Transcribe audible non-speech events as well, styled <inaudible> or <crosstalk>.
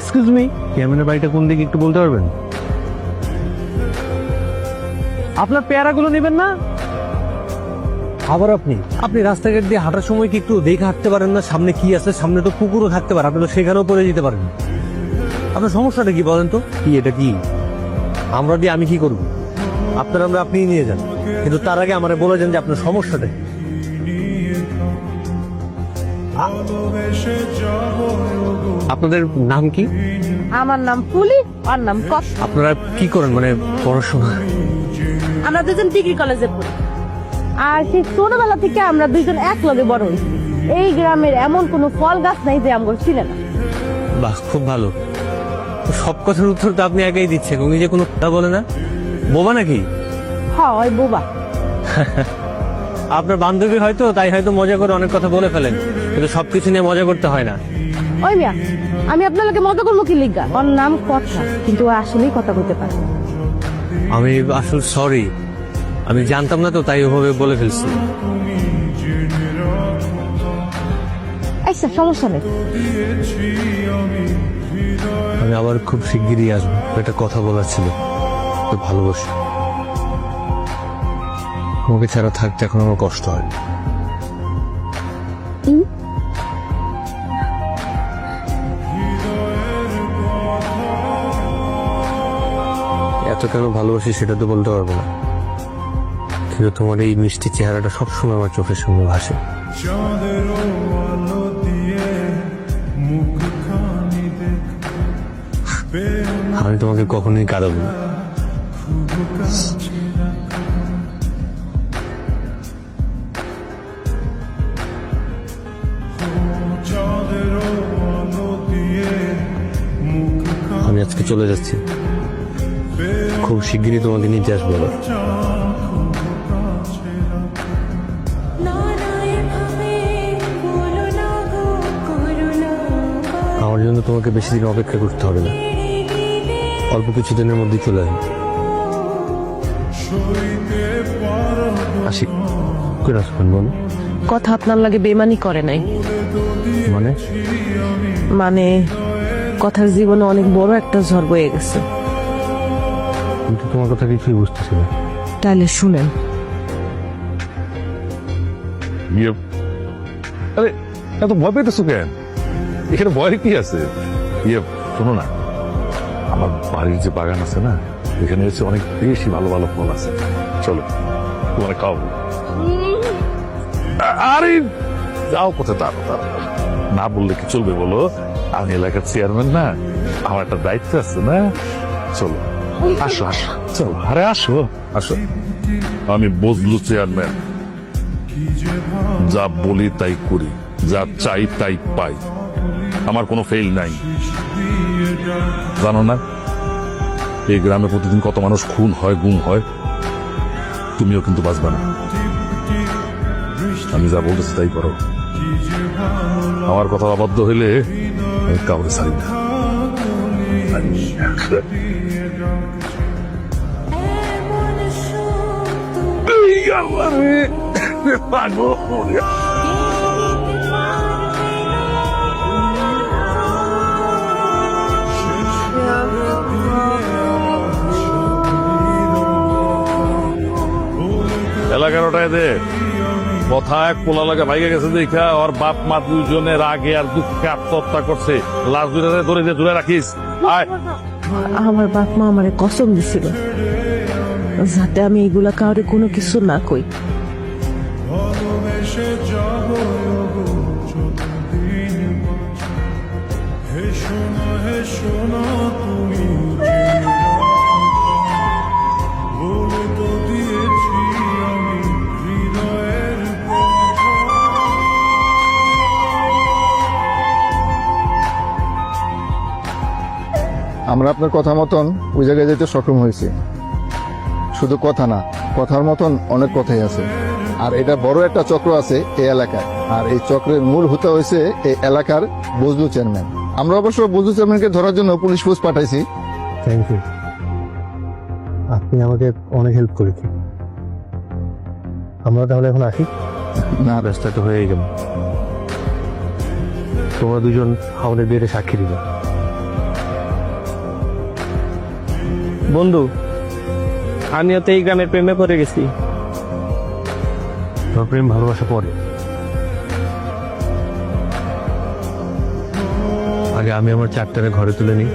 Excuse me চেয়ারম্যানের বাড়িটা কোন দিকে একটু বলতে পারবেন? আপনার পেয়ারাগুলো নেবেন না? আবার আপনি? আপনি রাস্তাঘাট দিয়ে হাঁটার সময় কি একটু দেখে হাঁটতে পারেন না? সামনে কি আছে? সামনে তো পুকুরও থাকতে পারে। আপনি তো সেখানেও পড়ে যেতে পারেন। আপনার সমস্যাটা কি বলেন তো? কি এটা কি? আমরা দিয়ে আমি কি করব? আপনার আমরা আপনি নিয়ে যান। কিন্তু তার আগে আমারে বলে যান যে আপনার সমস্যাটা আপনাদের নাম কি? আমার নাম ফুলি আর নাম কস আপনারা কি করেন মানে পড়াশোনা? আমরা দুজন ডিগ্রি কলেজে পড়ি। আর সেই ছোটবেলা থেকে আমরা দুইজন এক লগে বড় হয়েছি এই গ্রামের এমন কোনো ফল গাছ নাই যে আমগো ছিল না। বাহ খুব ভালো। সব কথার উত্তর তো আপনি একাই দিচ্ছেন উনি যে কোনো কথা বলে না? বোবা নাকি? হ্যাঁ ওই বোবা। <laughs> আপনার বান্ধবী হয়তো তাই হয়তো মজা করে অনেক কথা বলে ফেলেন। কিন্তু সবকিছু নিয়ে মজা করতে হয় না। ওই মিয়া আমি আপনার লোকে মজা করব কি লিখা ওর নাম কথা কিন্তু ও আসলেই কথা বলতে পারে আমি আসল সরি আমি জানতাম না তো তাই ওভাবে বলে ফেলছি। আচ্ছা সমস্যা নেই। আমি আবার খুব শিগগিরই আসব। একটা কথা বলার ছিল ভালোবাসি। আমাকে ছাড়া থাকতে এখন আমার কষ্ট হয়। এত কেন ভালোবাসি সেটা তো বলতে পারব না। কিন্তু তোমার এই মিষ্টি চেহারাটা সবসময় আমার চোখের সামনে ভাসে। আমি তোমাকে কখনোই কাঁদাবো না। আজকে চলে যাচ্ছি। খুব শিগগিরই তোমাকে নিতে আসব আবার। আমার জন্য তোমাকে বেশি দিন অপেক্ষা করতে হবে না। অল্প কিছু দিনের মধ্যেই চলে আসবে। আসি। করে আসবেন বল। কথা আপনার লাগে বেমানি করে নাই। মানে? মানে কথার জীবনে অনেক বড় একটা ঝড় বয়ে গেছে। কিন্তু তোমার কথা কিছুই বুঝতেছি না তাহলে শুনেন। ইয়ে আরে এত ভয় পেতেছো কেন? এখানে ভয়ের কি আছে? ইয়ে শোনো না। আমার বাড়ির যে বাগান আছে না এখানে হচ্ছে অনেক বেশি ভালো ভালো ফল আছে। চলো তোমার খাওয়াবো। আরে যাও কোথায়? তার না বললে কি চলবে বলো? আমি এলাকার চেয়ারম্যান না, আমার একটা দায়িত্ব আছে না? চলো। আসো আসো। চলো, আরে আসো আসো। আমি বদলু চেয়ারম্যান যা বলি তাই করি, যা চাই তাই পাই। আমার কোনো ফেল নাই। জানো না, এই গ্রামে প্রতিদিন কত মানুষ খুন হয়, গুম হয়। তুমিও কিন্তু বাঁচবে না। আমি যা বলতেছি তাই করো। আমার কথা অবাধ্য হইলে আমি কাউকে ছাড়ি না পাগল এলাকারটায় দে কথা এক পোলা লাগে ভাইগে গেছে দেখা ওর বাপ মা দুজনের আগে আর দুঃখে আত্মহত্যা করছে। লাশ দুটাতে ধরে দিয়ে দূরে রাখিস। আয়। আমার বাপ মা আমারে কসম দিছিল। যাতে আমি এগুলা কাউরে কোনো কিছু না কই। হে শোনো তুমি আমরা আপনার কথা মতন ওই জায়গায় যেতে সক্ষম হয়েছি। শুধু কথা না কথার মতন অনেক কথাই আছে। আর এটা বড় একটা চক্র আছে এই এলাকায়। আর এই চক্রের মূল হতে হয়েছে এই এলাকার বজলু চেয়ারম্যান। আমরা অবশ্য বজলু চেয়ারম্যানকে ধরার জন্য পুলিশ ফোর্স পাঠাইছি। থ্যাংক ইউ আপনি আমাকে অনেক হেল্প করেছেন। আমরা তাহলে এখন আসি। না ব্যস্ত তো হয়েই গেল। তোমরা দুজন আমাদের বিয়েতে সাক্ষী দিবে বন্ধু, আমিও তো এই গ্রামের প্রেমে পড়ে গেছি। তোর প্রেম ভালোবাসা পরে। আগে আমি আমার চারটারে ঘরে তুলে নিই।